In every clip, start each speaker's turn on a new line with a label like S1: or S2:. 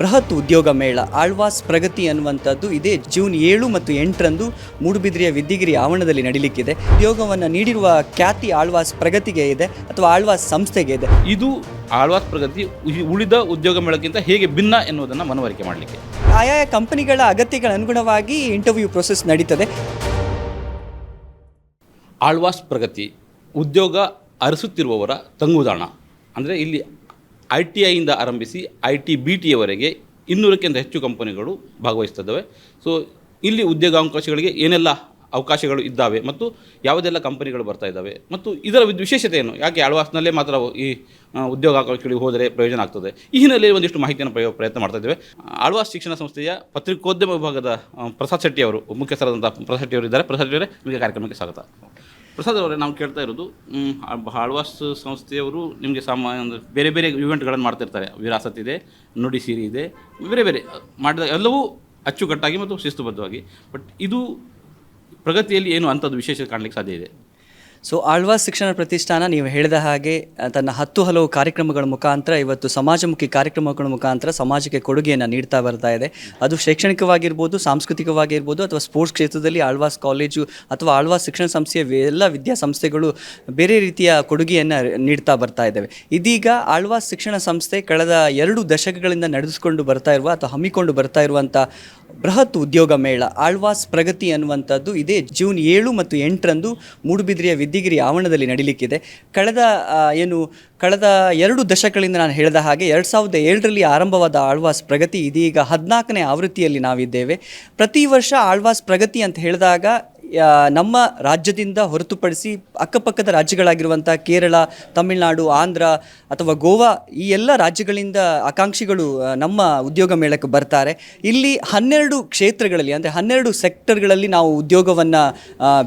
S1: ಬೃಹತ್ ಉದ್ಯೋಗ ಮೇಳ ಆಳ್ವಾಸ್ ಪ್ರಗತಿ ಅನ್ನುವಂಥದ್ದು ಇದೇ ಜೂನ್ ಏಳು ಮತ್ತು ಎಂಟರಂದು ಮೂಡುಬಿದ್ರಿಯ ವಿದ್ಯಗಿರಿ ಆವರಣದಲ್ಲಿ ನಡೀಲಿಕ್ಕಿದೆ. ಉದ್ಯೋಗವನ್ನು ನೀಡಿರುವ ಖ್ಯಾತಿ ಆಳ್ವಾಸ್ ಪ್ರಗತಿಗೆ ಇದೆ ಅಥವಾ ಆಳ್ವಾಸ್ ಸಂಸ್ಥೆಗೆ ಇದೆ?
S2: ಇದು ಆಳ್ವಾಸ್ ಪ್ರಗತಿ ಉಳಿದ ಉದ್ಯೋಗ ಮೇಳಕ್ಕಿಂತ ಹೇಗೆ ಭಿನ್ನ ಎನ್ನುವುದನ್ನು ಮನವರಿಕೆ ಮಾಡಲಿಕ್ಕೆ.
S1: ಆಯಾಯ ಕಂಪನಿಗಳ ಅಗತ್ಯಗಳ ಅನುಗುಣವಾಗಿ ಇಂಟರ್ವ್ಯೂ ಪ್ರೊಸೆಸ್ ನಡೀತದೆ.
S2: ಆಳ್ವಾಸ್ ಪ್ರಗತಿ ಉದ್ಯೋಗ ಅರಸುತ್ತಿರುವವರ ತಂಗುದಾಣ. ಅಂದರೆ ಇಲ್ಲಿ ಐ ಟಿ ಐಯಿಂದ ಆರಂಭಿಸಿ ಐ ಟಿ ಬಿ ಟಿಯವರೆಗೆ ಇನ್ನೂರಕ್ಕಿಂತ ಹೆಚ್ಚು ಕಂಪನಿಗಳು ಭಾಗವಹಿಸ್ತದವೆ ಸೊ ಇಲ್ಲಿ ಉದ್ಯೋಗಾವಕಾಶಗಳಿಗೆ ಏನೆಲ್ಲ ಅವಕಾಶಗಳು ಇದ್ದಾವೆ ಮತ್ತು ಯಾವುದೆಲ್ಲ ಕಂಪನಿಗಳು ಬರ್ತಾ ಇದ್ದಾವೆ ಮತ್ತು ಇದರ ವಿಶೇಷತೆ ಏನು ಯಾಕೆ ಆಳ್ವಾಸ್ನಲ್ಲೇ ಮಾತ್ರ ಈ ಉದ್ಯೋಗಾವಕಾಶಗಳಿಗೆ ಹೋದರೆ ಪ್ರಯೋಜನ ಆಗ್ತದೆ. ಈ ಹಿನ್ನೆಲೆಯಲ್ಲಿ ಒಂದಿಷ್ಟು ಮಾಹಿತಿಯನ್ನು ಪ್ರಯೋಗ ಪ್ರಯತ್ನ ಮಾಡ್ತಾ ಇದ್ದೇವೆ. ಆಳ್ವಾಸ್ ಶಿಕ್ಷಣ ಸಂಸ್ಥೆಯ ಪತ್ರಿಕೋದ್ಯಮ ವಿಭಾಗದ ಪ್ರಸಾದ್ ಶೆಟ್ಟಿ ಅವರು ಮುಖ್ಯಸ್ಥರಾದಂಥ ಪ್ರಸಾದ್ ಶೆಟ್ಟಿ ಅವರು ಇದ್ದಾರೆ. ಪ್ರಸಾದ್ ಶೆಟ್ಟಿ ಅವರೇ, ನಿಮಗೆ ಕಾರ್ಯಕ್ರಮಕ್ಕೆ ಸ್ವಾಗತ. ಪ್ರಸಾದ್ ಅವರೇ ನಾವು ಕೇಳ್ತಾ ಇರೋದು ಹಾಳ್ವಾಸ್ ಸಂಸ್ಥೆಯವರು ನಿಮಗೆ ಸಾಮಾನ್ಯ ಒಂದು ಬೇರೆ ಬೇರೆ ಇವೆಂಟ್ಗಳನ್ನು ಮಾಡ್ತಿರ್ತಾರೆ. ವಿರಾಸತ್ ಇದೆ, ನುಡಿ ಸೀರೆ ಇದೆ, ಬೇರೆ ಬೇರೆ. ಮಾಡಿದ ಎಲ್ಲವೂ ಅಚ್ಚುಕಟ್ಟಾಗಿ ಮತ್ತು ಶಿಸ್ತುಬದ್ಧವಾಗಿ. ಬಟ್ ಇದು ಪ್ರಗತಿಯಲ್ಲಿ ಏನು ಅಂಥದ್ದು ವಿಶೇಷ ಕಾಣಲಿಕ್ಕೆ ಸಾಧ್ಯ ಇದೆ?
S1: ಸೊ ಆಳ್ವಾಸ್ ಶಿಕ್ಷಣ ಪ್ರತಿಷ್ಠಾನ ನೀವು ಹೇಳಿದ ಹಾಗೆ ತನ್ನ ಹತ್ತು ಹಲವು ಕಾರ್ಯಕ್ರಮಗಳ ಮುಖಾಂತರ, ಇವತ್ತು ಸಮಾಜಮುಖಿ ಕಾರ್ಯಕ್ರಮಗಳ ಮುಖಾಂತರ ಸಮಾಜಕ್ಕೆ ಕೊಡುಗೆಯನ್ನು ನೀಡ್ತಾ ಬರ್ತಾ ಇದೆ. ಅದು ಶೈಕ್ಷಣಿಕವಾಗಿರ್ಬೋದು, ಸಾಂಸ್ಕೃತಿಕವಾಗಿರ್ಬೋದು, ಅಥವಾ ಸ್ಪೋರ್ಟ್ಸ್ ಕ್ಷೇತ್ರದಲ್ಲಿ ಆಳ್ವಾಸ್ ಕಾಲೇಜು ಅಥವಾ ಆಳ್ವಾಸ್ ಶಿಕ್ಷಣ ಸಂಸ್ಥೆಯ ಎಲ್ಲ ವಿದ್ಯಾಸಂಸ್ಥೆಗಳು ಬೇರೆ ರೀತಿಯ ಕೊಡುಗೆಯನ್ನು ನೀಡ್ತಾ ಬರ್ತಾ ಇದ್ದಾವೆ. ಇದೀಗ ಆಳ್ವಾಸ್ ಶಿಕ್ಷಣ ಸಂಸ್ಥೆ ಕಳೆದ ಎರಡು ದಶಕಗಳಿಂದ ನಡೆಸಿಕೊಂಡು ಬರ್ತಾ ಇರುವ ಅಥವಾ ಹಮ್ಮಿಕೊಂಡು ಬರ್ತಾ ಇರುವಂಥ ಬೃಹತ್ ಉದ್ಯೋಗ ಮೇಳ, ಆಳ್ವಾಸ್ ಪ್ರಗತಿ ಅನ್ನುವಂಥದ್ದು ಇದೇ ಜೂನ್ ಏಳು ಮತ್ತು ಎಂಟರಂದು ಮೂಡುಬಿದ್ರಿಯ ವಿದ್ಯಗಿರಿ ಆವರಣದಲ್ಲಿ ನಡೀಲಿಕ್ಕಿದೆ. ಕಳೆದ ಏನು ಕಳೆದ ಎರಡು ದಶಕಗಳಿಂದ ನಾನು ಹೇಳಿದ ಹಾಗೆ ಎರಡು ಸಾವಿರದ ಏಳರಲ್ಲಿ ಆರಂಭವಾದ ಆಳ್ವಾಸ್ ಪ್ರಗತಿ, ಇದೀಗ ಹದಿನಾಲ್ಕನೇ ಆವೃತ್ತಿಯಲ್ಲಿ ನಾವಿದ್ದೇವೆ. ಪ್ರತಿ ವರ್ಷ ಆಳ್ವಾಸ್ ಪ್ರಗತಿ ಅಂತ ಹೇಳಿದಾಗ ನಮ್ಮ ರಾಜ್ಯದಿಂದ ಹೊರತುಪಡಿಸಿ ಅಕ್ಕಪಕ್ಕದ ರಾಜ್ಯಗಳಾಗಿರುವಂಥ ಕೇರಳ, ತಮಿಳುನಾಡು, ಆಂಧ್ರ ಅಥವಾ ಗೋವಾ, ಈ ಎಲ್ಲ ರಾಜ್ಯಗಳಿಂದ ಆಕಾಂಕ್ಷಿಗಳು ನಮ್ಮ ಉದ್ಯೋಗ ಮೇಳಕ್ಕೆ ಬರ್ತಾರೆ. ಇಲ್ಲಿ ಹನ್ನೆರಡು ಕ್ಷೇತ್ರಗಳಲ್ಲಿ, ಅಂದರೆ ಹನ್ನೆರಡು ಸೆಕ್ಟರ್ಗಳಲ್ಲಿ ನಾವು ಉದ್ಯೋಗವನ್ನು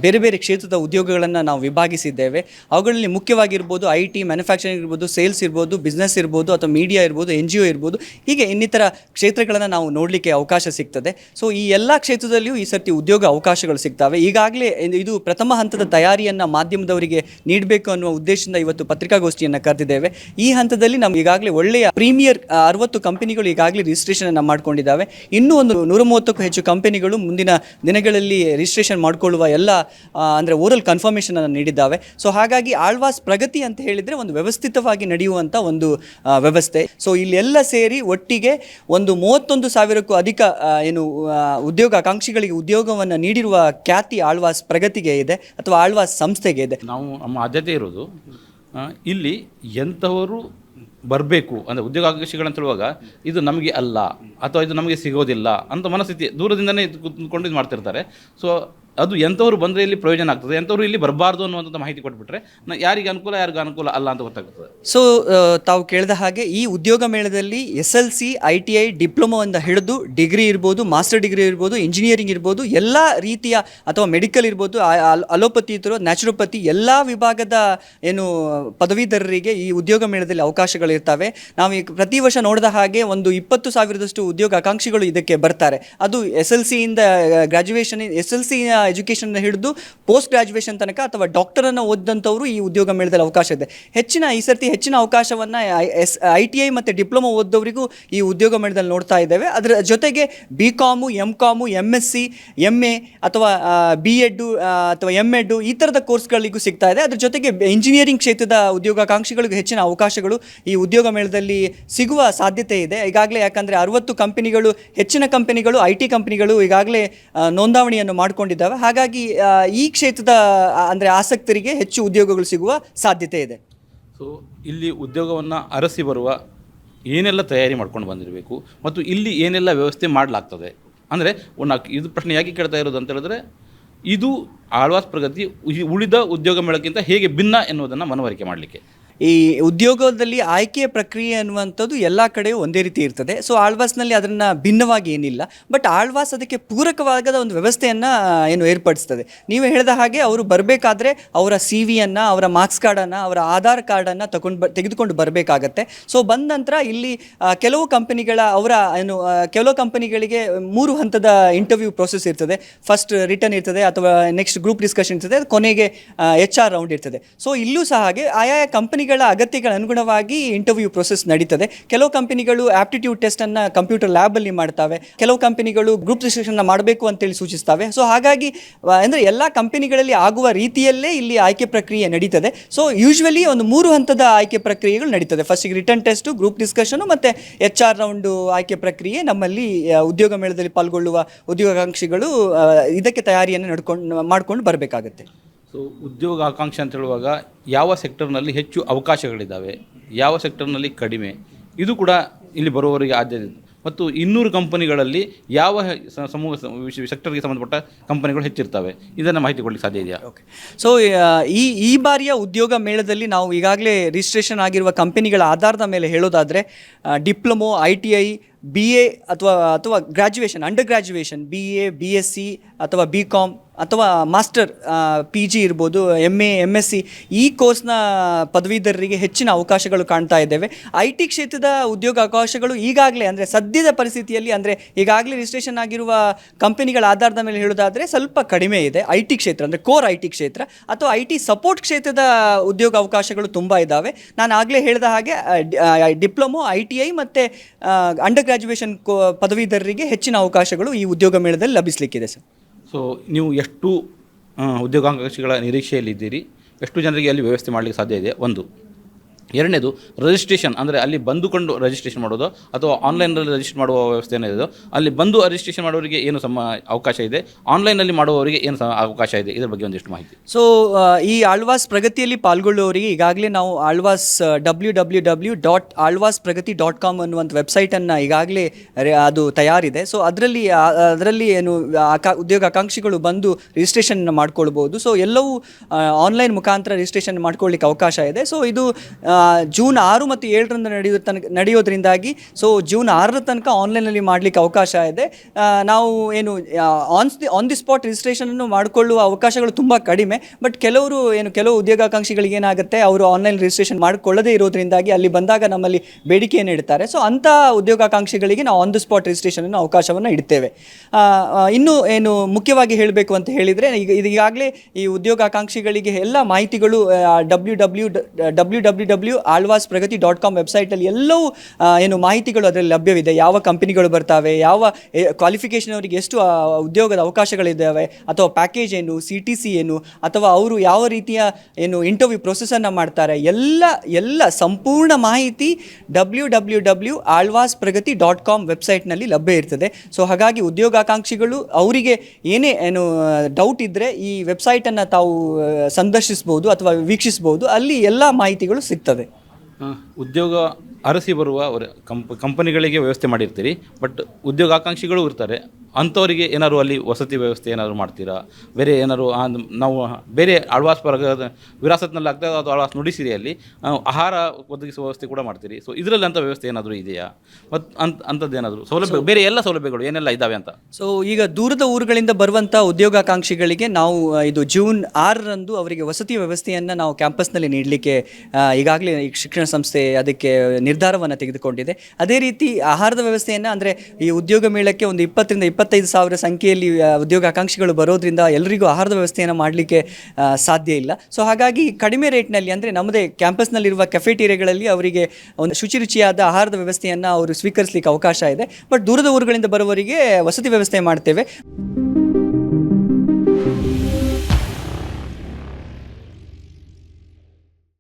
S1: ಬೇರೆ ಬೇರೆ ಕ್ಷೇತ್ರದ ಉದ್ಯೋಗಗಳನ್ನು ನಾವು ವಿಭಾಗಿಸಿದ್ದೇವೆ. ಅವುಗಳಲ್ಲಿ ಮುಖ್ಯವಾಗಿರ್ಬೋದು ಐ ಟಿ, ಮ್ಯಾನುಫ್ಯಾಕ್ಚರಿಂಗ್ ಇರ್ಬೋದು ಸೇಲ್ಸ್ ಇರ್ಬೋದು ಬಿಸ್ನೆಸ್ ಇರ್ಬೋದು ಅಥವಾ ಮೀಡಿಯಾ ಇರ್ಬೋದು ಎನ್ ಜಿ ಒ ಇರ್ಬೋದು, ಹೀಗೆ ಇನ್ನಿತರ ಕ್ಷೇತ್ರಗಳನ್ನು ನಾವು ನೋಡಲಿಕ್ಕೆ ಅವಕಾಶ ಸಿಗ್ತದೆ. ಸೊ ಈ ಎಲ್ಲ ಕ್ಷೇತ್ರದಲ್ಲಿಯೂ ಈ ಸರ್ತಿ ಉದ್ಯೋಗ ಅವಕಾಶಗಳು ಸಿಗ್ತವೆ. ಈಗಾಗಲೇ ಇದು ಪ್ರಥಮ ಹಂತದ ತಯಾರಿಯನ್ನು ಮಾಧ್ಯಮದವರಿಗೆ ನೀಡಬೇಕು ಅನ್ನುವ ಉದ್ದೇಶದಿಂದ ಇವತ್ತು ಪತ್ರಿಕಾಗೋಷ್ಠಿಯನ್ನು ಕರೆದಿದ್ದೇವೆ. ಈ ಹಂತದಲ್ಲಿ ನಮ್ಗೆ ಈಗಾಗಲೇ ಒಳ್ಳೆಯ ಪ್ರೀಮಿಯರ್ ಅರವತ್ತು ಕಂಪನಿಗಳು ಈಗಾಗಲೇ ರಿಜಿಸ್ಟ್ರೇಷನ್ ಅನ್ನು ಮಾಡ್ಕೊಂಡಿದ್ದಾವೆ. ಇನ್ನೂ ಒಂದು ನೂರ ಮೂವತ್ತಕ್ಕೂ ಹೆಚ್ಚು ಕಂಪನಿಗಳು ಮುಂದಿನ ದಿನಗಳಲ್ಲಿ ರಿಜಿಸ್ಟ್ರೇಷನ್ ಮಾಡಿಕೊಳ್ಳುವ ಎಲ್ಲ ಅಂದರೆ ಓರಲ್ ಕನ್ಫರ್ಮೇಷನ್ ಅನ್ನು ನೀಡಿದ್ದಾವೆ. ಸೊ ಹಾಗಾಗಿ ಆಳ್ವಾಸ್ ಪ್ರಗತಿ ಅಂತ ಹೇಳಿದ್ರೆ ಒಂದು ವ್ಯವಸ್ಥಿತವಾಗಿ ನಡೆಯುವಂಥ ಒಂದು ವ್ಯವಸ್ಥೆ. ಸೊ ಇಲ್ಲೆಲ್ಲ ಸೇರಿ ಒಟ್ಟಿಗೆ ಒಂದು ಮೂವತ್ತೊಂದು ಸಾವಿರಕ್ಕೂ ಅಧಿಕ ಏನು ಉದ್ಯೋಗಾಕಾಂಕ್ಷಿಗಳಿಗೆ ಉದ್ಯೋಗವನ್ನು ನೀಡಿರುವ ಖ್ಯಾತಿ ಆಳ್ವಾಸ್ ಪ್ರಗತಿಗೆ ಇದೆ ಅಥವಾ ಆಳ್ವಾಸ್ ಸಂಸ್ಥೆಗೆ ಇದೆ.
S2: ನಾವು ನಮ್ಮ ಆದ್ಯತೆ ಇರೋದು ಇಲ್ಲಿ ಎಂಥವರು ಬರಬೇಕು, ಅಂದರೆ ಉದ್ಯೋಗಾಕಾಂಕ್ಷಿಗಳಂತ ಹೇಳುವಾಗ ಇದು ನಮಗೆ ಅಲ್ಲ, ಅಥವಾ ಇದು ನಮಗೆ ಸಿಗೋದಿಲ್ಲ ಅಂತ ಮನಸ್ಥಿತಿ ದೂರದಿಂದನೇ ಕೂತ್ಕೊಂಡು ಇದು ಮಾಡ್ತಿರ್ತಾರೆ. ಸೊ ಅದು ಎಂಥವ್ರು ಬಂದರೆ ಇಲ್ಲಿ ಪ್ರಯೋಜನ ಆಗ್ತದೆ ಎಂಥವ್ರು ಇಲ್ಲಿ ಬರಬಾರ್ದು ಅನ್ನುವಂಥ ಮಾಹಿತಿ ಕೊಟ್ಬಿಟ್ರೆ ನ- ಯಾರಿಗೆ ಅನುಕೂಲ, ಯಾರಿಗೂ ಅನುಕೂಲ ಅಲ್ಲ ಅಂತ ಗೊತ್ತಾಗ್ತದೆ.
S1: ಸೊ ತಾವು ಕೇಳಿದ ಹಾಗೆ ಈ ಉದ್ಯೋಗ ಮೇಳದಲ್ಲಿ S L C, I T I ಡಿಪ್ಲೊಮೊಂದ ಹಿಡಿದು ಡಿಗ್ರಿ ಇರ್ಬೋದು, ಮಾಸ್ಟರ್ ಡಿಗ್ರಿ ಇರ್ಬೋದು, ಇಂಜಿನಿಯರಿಂಗ್ ಇರ್ಬೋದು, ಎಲ್ಲ ರೀತಿಯ ಅಥವಾ ಮೆಡಿಕಲ್ ಇರ್ಬೋದು ಅಲೋಪತಿ ಇದ್ರು ನ್ಯಾಚುರೋಪತಿ ಎಲ್ಲ ವಿಭಾಗದ ಏನು ಪದವೀಧರರಿಗೆ ಈ ಉದ್ಯೋಗ ಮೇಳದಲ್ಲಿ ಅವಕಾಶಗಳಿರ್ತವೆ ನಾವು ಈಗ ಪ್ರತಿ ವರ್ಷ ನೋಡಿದ ಹಾಗೆ ಒಂದು ಇಪ್ಪತ್ತು ಸಾವಿರದಷ್ಟು ಉದ್ಯೋಗ ಆಕಾಂಕ್ಷಿಗಳು ಇದಕ್ಕೆ ಬರ್ತಾರೆ. ಅದು S L ಸಿಯಿಂದ graduation S L C education ಹಿಡಿದು ಪೋಸ್ಟ್ ಗ್ರಾಜುಯೇಷನ್ ತನಕ ಅಥವಾ ಡಾಕ್ಟರನ್ನು ಓದಿದಂಥವರು ಈ ಉದ್ಯೋಗ ಮೇಳದಲ್ಲಿ ಅವಕಾಶ ಇದೆ. ಹೆಚ್ಚಿನ ಈ ಸರ್ತಿ ಹೆಚ್ಚಿನ ಅವಕಾಶವನ್ನು ಎಸ್, ಐ ಟಿ ಐ ಮತ್ತು ಡಿಪ್ಲೊಮಾ ಓದಿದವರಿಗೂ ಈ ಉದ್ಯೋಗ ಮೇಳದಲ್ಲಿ ನೋಡ್ತಾ ಇದ್ದೇವೆ. ಅದರ ಜೊತೆಗೆ B com M com M S C M A ಅಥವಾ ಬಿ ಎಡ್ಡು ಅಥವಾ ಎಂ ಎಡ್ಡು ಈ ಥರದ ಕೋರ್ಸ್ಗಳಿಗೂ ಸಿಗ್ತಾ ಇದೆ. ಅದ್ರ ಜೊತೆಗೆ ಇಂಜಿನಿಯರಿಂಗ್ ಕ್ಷೇತ್ರದ ಉದ್ಯೋಗಾಕಾಂಕ್ಷಿಗಳಿಗೂ ಹೆಚ್ಚಿನ ಅವಕಾಶಗಳು ಈ ಉದ್ಯೋಗ ಮೇಳದಲ್ಲಿ ಸಿಗುವ ಸಾಧ್ಯತೆ ಇದೆ. ಈಗಾಗಲೇ ಯಾಕಂದರೆ ಅರವತ್ತು ಕಂಪನಿಗಳು ಹೆಚ್ಚಿನ ಕಂಪನಿಗಳು ಐ ಟಿ ಕಂಪನಿಗಳು ಈಗಾಗಲೇ ನೋಂದಾವಣಿಯನ್ನು ಮಾಡಿಕೊಂಡಿದ್ದಾವೆ. ಹಾಗಾಗಿ ಈ ಕ್ಷೇತ್ರದ ಅಂದರೆ ಆಸಕ್ತರಿಗೆ ಹೆಚ್ಚು ಉದ್ಯೋಗಗಳು ಸಿಗುವ ಸಾಧ್ಯತೆ ಇದೆ.
S2: ಸೊ ಇಲ್ಲಿ ಉದ್ಯೋಗವನ್ನು ಅರಸಿ ಬರುವ ಏನೆಲ್ಲ ತಯಾರಿ ಮಾಡ್ಕೊಂಡು ಬಂದಿರಬೇಕು ಮತ್ತು ಇಲ್ಲಿ ಏನೆಲ್ಲ ವ್ಯವಸ್ಥೆ ಮಾಡಲಾಗ್ತದೆ? ಅಂದರೆ, ಒಂದು ಇದು ಪ್ರಶ್ನೆ ಯಾಕೆ ಕೇಳ್ತಾ ಇರೋದು ಅಂತ ಹೇಳಿದ್ರೆ, ಇದು ಆಳ್ವಾಸ್ ಪ್ರಗತಿ ಉಳಿದ ಉದ್ಯೋಗ ಮೇಳಕ್ಕಿಂತ ಹೇಗೆ ಭಿನ್ನ ಎನ್ನುವುದನ್ನು ಮನವರಿಕೆ ಮಾಡಲಿಕ್ಕೆ.
S1: ಈ ಉದ್ಯೋಗದಲ್ಲಿ ಆಯ್ಕೆಯ ಪ್ರಕ್ರಿಯೆ ಅನ್ನುವಂಥದ್ದು ಎಲ್ಲ ಕಡೆಯೂ ಒಂದೇ ರೀತಿ ಇರ್ತದೆ. ಸೊ ಆಳ್ವಾಸ್ನಲ್ಲಿ ಅದನ್ನು ಭಿನ್ನವಾಗಿ ಏನಿಲ್ಲ. ಬಟ್ ಆಳ್ವಾಸ್ ಅದಕ್ಕೆ ಪೂರಕವಾದ ಒಂದು ವ್ಯವಸ್ಥೆಯನ್ನು ಏನು ಏರ್ಪಡಿಸ್ತದೆ. ನೀವು ಹೇಳಿದ ಹಾಗೆ ಅವರು ಬರಬೇಕಾದ್ರೆ ಅವರ ಸಿ ವಿಯನ್ನು ಅವರ ಮಾರ್ಕ್ಸ್ ಕಾರ್ಡನ್ನು ಅವರ ಆಧಾರ್ ಕಾರ್ಡನ್ನು ತಗೊಂಡು ಬ, ತೆಗೆದುಕೊಂಡು ಬರಬೇಕಾಗತ್ತೆ. ಸೊ ಬಂದ ನಂತರ ಇಲ್ಲಿ ಕೆಲವು ಕಂಪನಿಗಳ ಅವರ, ಏನು ಕೆಲವು ಕಂಪನಿಗಳಿಗೆ ಮೂರು ಹಂತದ ಇಂಟರ್ವ್ಯೂ ಪ್ರೋಸೆಸ್ ಇರ್ತದೆ. ಫಸ್ಟ್ ರಿಟರ್ನ್ ಇರ್ತದೆ ಅಥವಾ ನೆಕ್ಸ್ಟ್ ಗ್ರೂಪ್ ಡಿಸ್ಕಷನ್ ಇರ್ತದೆ. ಕೊನೆಗೆ ಎಚ್ ಆರ್ ರೌಂಡ್ ಇರ್ತದೆ. ಸೊ ಇಲ್ಲೂ ಸಹ ಹಾಗೆ ಆಯಾ ಕಂಪನಿಗಳ ಕಂಪನಿಗಳ ಅಗತ್ಯಗಳ ಅನುಗುಣವಾಗಿ ಇಂಟರ್ವ್ಯೂ ಪ್ರೊಸೆಸ್ ನಡೀತದೆ. ಕೆಲವು ಕಂಪನಿಗಳು ಆಪ್ಟಿಟ್ಯೂಡ್ ಟೆಸ್ಟನ್ನು ಕಂಪ್ಯೂಟರ್ ಲ್ಯಾಬಲ್ಲಿ ಮಾಡ್ತವೆ. ಕೆಲವು ಕಂಪನಿಗಳು ಗ್ರೂಪ್ ಡಿಸ್ಕಷನ್ನ ಮಾಡಬೇಕು ಅಂತೇಳಿ ಸೂಚಿಸ್ತವೆ. ಸೊ ಹಾಗಾಗಿ ಅಂದ್ರೆ ಅಂದರೆ ಎಲ್ಲ ಕಂಪನಿಗಳಲ್ಲಿ ಆಗುವ ರೀತಿಯಲ್ಲೇ ಇಲ್ಲಿ ಆಯ್ಕೆ ಪ್ರಕ್ರಿಯೆ ನಡೀತದೆ. ಸೊ ಯೂಶ್ವಲಿ ಒಂದು ಮೂರು ಹಂತದ ಆಯ್ಕೆ ಪ್ರಕ್ರಿಯೆಗಳು ನಡೀತದೆ. ಫಸ್ಟಿಗೆ ರಿಟರ್ನ್ ಟೆಸ್ಟು ಗ್ರೂಪ್ ಡಿಸ್ಕಷನು ಮತ್ತೆ ಎಚ್ ಆರ್ ರೌಂಡು ಆಯ್ಕೆ ಪ್ರಕ್ರಿಯೆ ನಮ್ಮಲ್ಲಿ ಉದ್ಯೋಗ ಮೇಳದಲ್ಲಿ ಪಾಲ್ಗೊಳ್ಳುವ ಉದ್ಯೋಗಾಕಾಂಕ್ಷಿಗಳು ಇದಕ್ಕೆ ತಯಾರಿಯನ್ನು ನಡ್ಕೊಂಡು, ಮಾಡ್ಕೊಂಡು ಬರಬೇಕಾಗತ್ತೆ.
S2: ಸೊ ಉದ್ಯೋಗ ಆಕಾಂಕ್ಷೆ ಅಂತ ಹೇಳುವಾಗ ಯಾವ ಸೆಕ್ಟರ್ನಲ್ಲಿ ಹೆಚ್ಚು ಅವಕಾಶಗಳಿದ್ದಾವೆ, ಯಾವ ಸೆಕ್ಟರ್ನಲ್ಲಿ ಕಡಿಮೆ, ಇದು ಕೂಡ ಇಲ್ಲಿ ಬರುವವರಿಗೆ ಆದ್ಯತೆ ಮತ್ತು ಇನ್ನೂರು ಕಂಪನಿಗಳಲ್ಲಿ ಯಾವ ಸಮೂಹ ಸೆಕ್ಟರ್ಗೆ ಸಂಬಂಧಪಟ್ಟ ಕಂಪನಿಗಳು ಹೆಚ್ಚಿರ್ತವೆ. ಇದನ್ನು ಮಾಹಿತಿ ಕೊಡಲಿಕ್ಕೆ ಸಾಧ್ಯ ಇದೆಯಾ?
S1: ಓಕೆ ಸೊ ಈ ಈ ಬಾರಿಯ ಉದ್ಯೋಗ ಮೇಳದಲ್ಲಿ ನಾವು ಈಗಾಗಲೇ ರಿಜಿಸ್ಟ್ರೇಷನ್ ಆಗಿರುವ ಕಂಪನಿಗಳ ಆಧಾರದ ಮೇಲೆ ಹೇಳೋದಾದರೆ diploma, I T I B A ಅಥವಾ ಅಥವಾ graduation under graduation B A B S C ಅಥವಾ ಬಿ ಕಾಮ್ ಅಥವಾ ಮಾಸ್ಟರ್ ಪಿ ಜಿ ಇರ್ಬೋದು M A M S C ಈ ಕೋರ್ಸ್ನ ಪದವೀಧರರಿಗೆ ಹೆಚ್ಚಿನ ಅವಕಾಶಗಳು ಕಾಣ್ತಾ ಇದ್ದೇವೆ. ಐ ಟಿ ಕ್ಷೇತ್ರದ ಉದ್ಯೋಗ ಅವಕಾಶಗಳು ಈಗಾಗಲೇ ಅಂದರೆ ಸದ್ಯದ ಪರಿಸ್ಥಿತಿಯಲ್ಲಿ ಅಂದರೆ ಈಗಾಗಲೇ ರಿಜಿಸ್ಟ್ರೇಷನ್ ಆಗಿರುವ ಕಂಪನಿಗಳ ಆಧಾರದ ಮೇಲೆ ಹೇಳೋದಾದರೆ ಸ್ವಲ್ಪ ಕಡಿಮೆ ಇದೆ. ಐ ಟಿ ಕ್ಷೇತ್ರ ಅಂದರೆ ಕೋರ್ ಐ ಟಿ ಕ್ಷೇತ್ರ ಅಥವಾ ಐ ಟಿ ಸಪೋರ್ಟ್ ಕ್ಷೇತ್ರದ ಉದ್ಯೋಗ ಅವಕಾಶಗಳು ತುಂಬ ಇದ್ದಾವೆ. ನಾನು ಆಗಲೇ ಹೇಳಿದ ಹಾಗೆ ಡಿಪ್ಲೊಮೊ ಐ ಟಿ ಐ ಮತ್ತು ಅಂಡರ್ ಗ್ರ್ಯಾಜುಯೇಷನ್ ಪದವೀಧರರಿಗೆ ಹೆಚ್ಚಿನ ಅವಕಾಶಗಳು ಈ ಉದ್ಯೋಗ ಮೇಳದಲ್ಲಿ ಲಭಿಸಲಿಕ್ಕಿದೆ ಸರ್
S2: ಸೊ ನೀವು ಎಷ್ಟು ಉದ್ಯೋಗಾಕಾಂಕ್ಷಿಗಳ ನಿರೀಕ್ಷೆಯಲ್ಲಿದ್ದೀರಿ? ಎಷ್ಟು ಜನರಿಗೆ ಅಲ್ಲಿ ವ್ಯವಸ್ಥೆ ಮಾಡಲಿಕ್ಕೆ ಸಾಧ್ಯ ಇದೆ? ಒಂದು. ಎರಡನೇದು ರಿಜಿಸ್ಟ್ರೇಷನ್ ಅಂದರೆ ಅಲ್ಲಿ ಬಂದುಕೊಂಡು ರಿಜಿಸ್ಟ್ರೇಷನ್ ಮಾಡೋದು ಅಥವಾ ಆನ್ಲೈನಲ್ಲಿ ರಿಜಿಸ್ಟರ್ ಮಾಡುವ ವ್ಯವಸ್ಥೆ ಏನಿದೆ ಅಲ್ಲಿ ಬಂದು ರಿಜಿಸ್ಟ್ರೇಷನ್ ಮಾಡೋರಿಗೆ ಏನು ಸಮ ಅವಕಾಶ ಇದೆ ಆನ್ಲೈನಲ್ಲಿ ಮಾಡುವವರಿಗೆ ಏನು ಅವಕಾಶ ಇದೆ, ಇದರ ಬಗ್ಗೆ ಒಂದಿಷ್ಟು ಮಾಹಿತಿ.
S1: ಸೊ ಈ ಆಳ್ವಾಸ್ ಪ್ರಗತಿಯಲ್ಲಿ ಪಾಲ್ಗೊಳ್ಳುವವರಿಗೆ ಈಗಾಗಲೇ ನಾವು Alvas W W W dot Alvas Pragati dot com ಅನ್ನುವಂಥ ವೆಬ್ಸೈಟನ್ನು ಈಗಾಗಲೇ ಅದು ತಯಾರಿದೆ. ಸೊ ಅದರಲ್ಲಿ ಅದರಲ್ಲಿ ಏನು, ಆಕಾ, ಉದ್ಯೋಗ ಆಕಾಂಕ್ಷಿಗಳು ಬಂದು ರಿಜಿಸ್ಟ್ರೇಷನ್ ಮಾಡ್ಕೊಳ್ಬೋದು ಸೊ ಎಲ್ಲವೂ ಆನ್ಲೈನ್ ಮುಖಾಂತರ ರಿಜಿಸ್ಟ್ರೇಷನ್ ಮಾಡ್ಕೊಳ್ಳಿಕ್ಕೆ ಅವಕಾಶ ಇದೆ. ಸೊ ಇದು ಜೂನ್ ಆರು ಮತ್ತು ಏಳರಿಂದ ನಡೆಯೋ ತನಕ ನಡೆಯೋದ್ರಿಂದಾಗಿ ಸೊ ಜೂನ್ ಆರರ ತನಕ ಆನ್ಲೈನಲ್ಲಿ ಮಾಡಲಿಕ್ಕೆ ಅವಕಾಶ ಇದೆ. ನಾವು ಏನು on the on the spot ರಿಜಿಸ್ಟ್ರೇಷನನ್ನು ಮಾಡಿಕೊಳ್ಳುವ ಅವಕಾಶಗಳು ತುಂಬ ಕಡಿಮೆ ಬಟ್ ಕೆಲವರು ಏನು, ಕೆಲವು ಉದ್ಯೋಗಾಕಾಂಕ್ಷಿಗಳಿಗೆ ಏನಾಗುತ್ತೆ, ಅವರು ಆನ್ಲೈನ್ ರಿಜಿಸ್ಟ್ರೇಷನ್ ಮಾಡಿಕೊಳ್ಳದೇ ಇರೋದ್ರಿಂದಾಗಿ ಅಲ್ಲಿ ಬಂದಾಗ ನಮ್ಮಲ್ಲಿ ಬೇಡಿಕೆಯನ್ನು ಇಡ್ತಾರೆ ಸೊ ಅಂಥ ಉದ್ಯೋಗಾಕಾಂಕ್ಷಿಗಳಿಗೆ ನಾವು ಆನ್ ದಿ ಸ್ಪಾಟ್ ರಿಜಿಸ್ಟ್ರೇಷನನ್ನು ಅವಕಾಶವನ್ನು ಇಡ್ತೇವೆ. ಇನ್ನೂ ಏನು ಮುಖ್ಯವಾಗಿ ಹೇಳಬೇಕು ಅಂತ ಹೇಳಿದರೆ, ಈಗ, ಈಗಾಗಲೇ ಈ ಉದ್ಯೋಗಾಕಾಂಕ್ಷಿಗಳಿಗೆ ಎಲ್ಲ ಮಾಹಿತಿಗಳು W W W W W Alvas Pragati dot com ವೆಬ್ಸೈಟಲ್ಲಿ ಎಲ್ಲವೂ ಏನು ಮಾಹಿತಿಗಳು ಅದರಲ್ಲಿ ಲಭ್ಯವಿದೆ. ಯಾವ ಕಂಪನಿಗಳು ಬರ್ತಾವೆ, ಯಾವ ಕ್ವಾಲಿಫಿಕೇಷನ್ ಅವರಿಗೆ ಎಷ್ಟು ಉದ್ಯೋಗದ ಅವಕಾಶಗಳಿದ್ದಾವೆ, ಅಥವಾ ಪ್ಯಾಕೇಜ್ ಏನು ಸಿ ಟಿ ಸಿ ಏನು, ಅಥವಾ ಅವರು ಯಾವ ರೀತಿಯ, ಏನು ಇಂಟರ್ವ್ಯೂ ಪ್ರೊಸೆಸನ್ನು ಮಾಡ್ತಾರೆ, ಎಲ್ಲ ಎಲ್ಲ ಸಂಪೂರ್ಣ ಮಾಹಿತಿ W W W Alvas Pragati dot com ವೆಬ್ಸೈಟ್ನಲ್ಲಿ ಲಭ್ಯ ಇರ್ತದೆ. ಸೊ ಹಾಗಾಗಿ ಉದ್ಯೋಗಾಕಾಂಕ್ಷಿಗಳು ಅವರಿಗೆ ಏನೇ, ಏನು ಡೌಟ್ ಇದ್ದರೆ ಈ ವೆಬ್ಸೈಟನ್ನು ತಾವು ಸಂದರ್ಶಿಸಬಹುದು ಅಥವಾ ವೀಕ್ಷಿಸ್ಬೋದು, ಅಲ್ಲಿ ಎಲ್ಲ ಮಾಹಿತಿಗಳು ಸಿಗ್ತದೆ.
S2: ಉದ್ಯೋಗ ಅರಸಿ ಬರುವ ಕಂಪ್ ಕಂಪನಿಗಳಿಗೆ ವ್ಯವಸ್ಥೆ ಮಾಡಿರ್ತೀರಿ ಬಟ್ ಉದ್ಯೋಗಾಕಾಂಕ್ಷಿಗಳು ಇರ್ತಾರೆ. ಅಂಥವರಿಗೆ ಏನಾದ್ರು ಅಲ್ಲಿ ವಸತಿ ವ್ಯವಸ್ಥೆ ಏನಾದರೂ ಮಾಡ್ತೀರಾ? ಬೇರೆ ಏನಾದ್ರು ನಾವು ಬೇರೆ ಆಳ್ವಾಸ್ ಪರಗ ವಿರಾಸತ್ನಲ್ಲಿ ಆಗ್ತದೆ ಅದು ಆಳ್ವಾಸ್ ನುಡಿಸಿರಿ ಅಲ್ಲಿ. ಆಹಾರ ಒದಗಿಸುವ ವ್ಯವಸ್ಥೆ ಕೂಡ ಮಾಡ್ತೀರಿ. ಸೊ ಇದರಲ್ಲಿ ಅಂಥ ವ್ಯವಸ್ಥೆ ಏನಾದರೂ ಇದೆಯಾ? ಮತ್ತು ಅಂಥ ಅಂಥದ್ದು ಏನಾದರೂ ಸೌಲಭ್ಯ ಬೇರೆ ಎಲ್ಲ ಸೌಲಭ್ಯಗಳು ಏನೆಲ್ಲ ಇದ್ದಾವೆ ಅಂತ?
S1: ಸೊ ಈಗ ದೂರದ ಊರುಗಳಿಂದ ಬರುವಂಥ ಉದ್ಯೋಗಾಕಾಂಕ್ಷಿಗಳಿಗೆ ನಾವು ಇದು ಜೂನ್ ಆರರಂದು ಅವರಿಗೆ ವಸತಿ ವ್ಯವಸ್ಥೆಯನ್ನು ನಾವು ಕ್ಯಾಂಪಸ್ನಲ್ಲಿ ನೀಡಲಿಕ್ಕೆ ಈಗಾಗಲೇ ಈ ಶಿಕ್ಷಣ ಸಂಸ್ಥೆ ಅದಕ್ಕೆ ನಿರ್ಧಾರವನ್ನು ತೆಗೆದುಕೊಂಡಿದೆ. ಅದೇ ರೀತಿ ಆಹಾರದ ವ್ಯವಸ್ಥೆಯನ್ನು ಅಂದರೆ ಈ ಉದ್ಯೋಗ ಮೇಳಕ್ಕೆ ಒಂದು ಇಪ್ಪತ್ತರಿಂದ ಇಪ್ಪತ್ತೈದು ಸಾವಿರ ಸಂಖ್ಯೆಯಲ್ಲಿ ಉದ್ಯೋಗ ಆಕಾಂಕ್ಷಿಗಳು ಬರೋದ್ರಿಂದ ಎಲ್ಲರಿಗೂ ಆಹಾರದ ವ್ಯವಸ್ಥೆಯನ್ನು ಮಾಡಲಿಕ್ಕೆ ಸಾಧ್ಯ ಇಲ್ಲ. ಸೊ ಹಾಗಾಗಿ ಕಡಿಮೆ ರೇಟ್ನಲ್ಲಿ ಅಂದರೆ ನಮ್ಮದೇ ಕ್ಯಾಂಪಸ್ನಲ್ಲಿರುವ ಕೆಫೆಟೀರಿಯಾಗಳಲ್ಲಿ ಅವರಿಗೆ ಒಂದು ಶುಚಿರುಚಿಯಾದ ಆಹಾರದ ವ್ಯವಸ್ಥೆಯನ್ನು ಅವರು ಸ್ವೀಕರಿಸಲಿಕ್ಕೆ ಅವಕಾಶ ಇದೆ. ಬಟ್ ದೂರದ ಊರುಗಳಿಂದ ಬರುವವರಿಗೆ ವಸತಿ ವ್ಯವಸ್ಥೆ ಮಾಡ್ತೇವೆ.